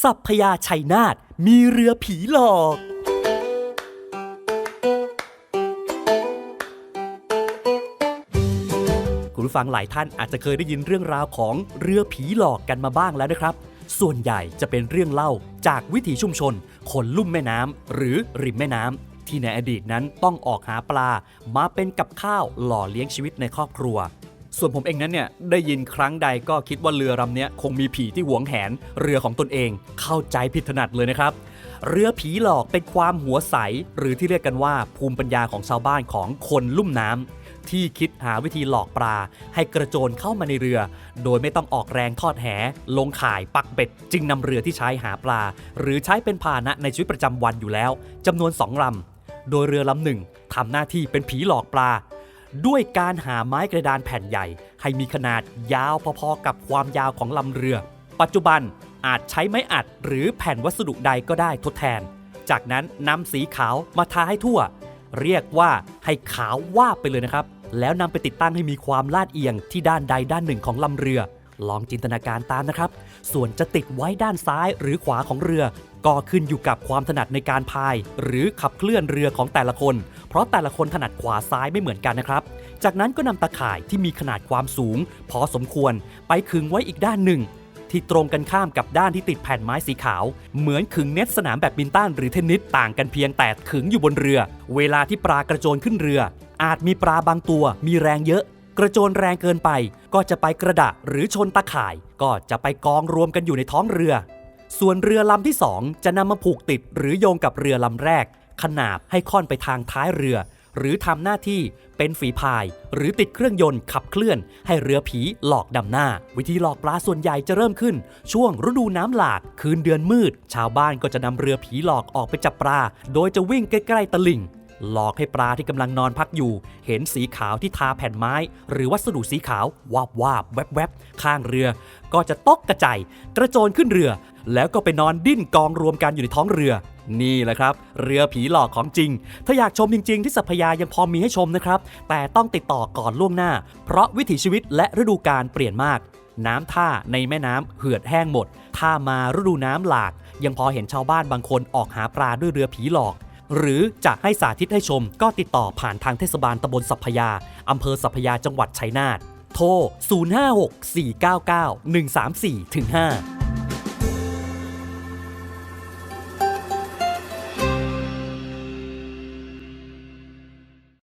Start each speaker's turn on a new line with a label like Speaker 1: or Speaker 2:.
Speaker 1: สัพพยาชัยนาทมีเรือผีหลอก คุณผู้ฟังหลายท่านอาจจะเคยได้ยินเรื่องราวของเรือผีหลอกกันมาบ้างแล้วนะครับ ส่วนใหญ่จะเป็นเรื่องเล่าจากวิถีชุมชน คนลุ่มแม่น้ำหรือริมแม่น้ำที่ในอดีตนั้นต้องออกหาปลา มาเป็นกับข้าวหล่อเลี้ยงชีวิตในครอบครัว ส่วนผมเองนั้นเนี่ยได้ยินครั้งใดก็คิดว่าเรือลำนี้คงมีผีที่หวงแหนเรือของตนเอง เข้าใจผิดถนัดเลยนะครับ เรือผีหลอกเป็นความหัวใส หรือที่เรียกกันว่าภูมิปัญญาของชาวบ้านของคนลุ่มน้ำที่คิดหาวิธีหลอกปลา ให้กระโจนเข้ามาในเรือ โดยไม่ต้องออกแรงทอดแห ลงข่ายปักเบ็ด จึงนำเรือที่ใช้หาปลา หรือใช้เป็นพาหนะในชีวิตประจำวันอยู่แล้วจำนวนสองลำโดยเรือลำหนึ่งทำหน้าที่เป็นผีหลอกปลา ด้วยการหาไม้กระดานแผ่นใหญ่ ให้มีขนาดยาวพอๆกับความยาวของลำเรือ ปัจจุบันอาจใช้ไม้อัดหรือแผ่นวัสดุใดก็ได้ทดแทน จากนั้นนำสีขาวมาทาให้ทั่ว เรียกว่าให้ขาววาบไปเลยนะครับ แล้วนำไปติดตั้งให้มีความลาดเอียงที่ด้านใดด้านหนึ่งของลำเรือ ลองจินตนาการตามนะครับ ส่วนจะติดไว้ด้านซ้ายหรือขวาของเรือ ก็ขึ้นอยู่กับความถนัดในการพาย หรือขับเคลื่อนเรือของแต่ละคน เพราะแต่ละคนถนัดขวาซ้ายไม่เหมือนกันนะครับ จากนั้นก็นำตะข่ายที่มีขนาดความสูง พอสมควรไปขึงไว้อีกด้านหนึ่ง ที่ตรงกันข้ามกับด้านที่ติดแผ่นไม้สีขาว เหมือนขึงเน็ตสนามแบดมินตันหรือเทนนิสต่างกันเพียงแต่ขึงอยู่บนเรือ เวลาที่ปลากระโจนขึ้นเรืออาจมีปลาบางตัวมีแรงเยอะ กระโจนแรงเกินไป ก็จะไปกระดะหรือชนตะข่าย ก็จะไปกองรวมกันอยู่ในท้องเรือ ส่วนเรือลำที่ 2 จะนำมาผูกติดหรือโยงกับเรือลำแรก ขนาบให้ค่อนไปทางท้ายเรือ หรือทำหน้าที่เป็นฝีพาย หรือติดเครื่องยนต์ขับเคลื่อน ให้เรือผีหลอกดำหน้า วิธีหลอกปลาส่วนใหญ่จะเริ่มขึ้น ช่วงฤดูน้ำหลากคืนเดือนมืด ชาวบ้านก็จะนำเรือผีหลอกออกไปจับปลา โดยจะวิ่งใกล้ๆตลิ่ง หลอกให้ปลาที่กำลังนอนพักอยู่ เห็นสีขาวที่ทาแผ่นไม้ หรือวัสดุสีขาววาบวาบแวบแวบข้างเรือ ก็จะตกกระจายกระโจนขึ้นเรือ แล้วก็ไปนอนดิ้นกองรวมกันอยู่ในท้องเรือ นี่แหละครับ เรือผีหลอกของจริง ถ้าอยากชมจริง ๆ ที่สัพพยายังพอมีให้ชมนะครับ แต่ต้องติดต่อก่อนล่วงหน้า เพราะวิถีชีวิตและฤดูกาลเปลี่ยนมาก น้ำท่าในแม่น้ำเหือดแห้งหมด ถ้ามาฤดูน้ำหลาก ยังพอเห็นชาวบ้านบางคนออกหาปลาด้วยเรือผีหลอก หรือจะให้สาธิตให้ชมก็ติดต่อผ่านทางเทศบาลตำบลสัพยา อำเภอสัพพยาจังหวัดชัยนาท โทร 056 499 134 5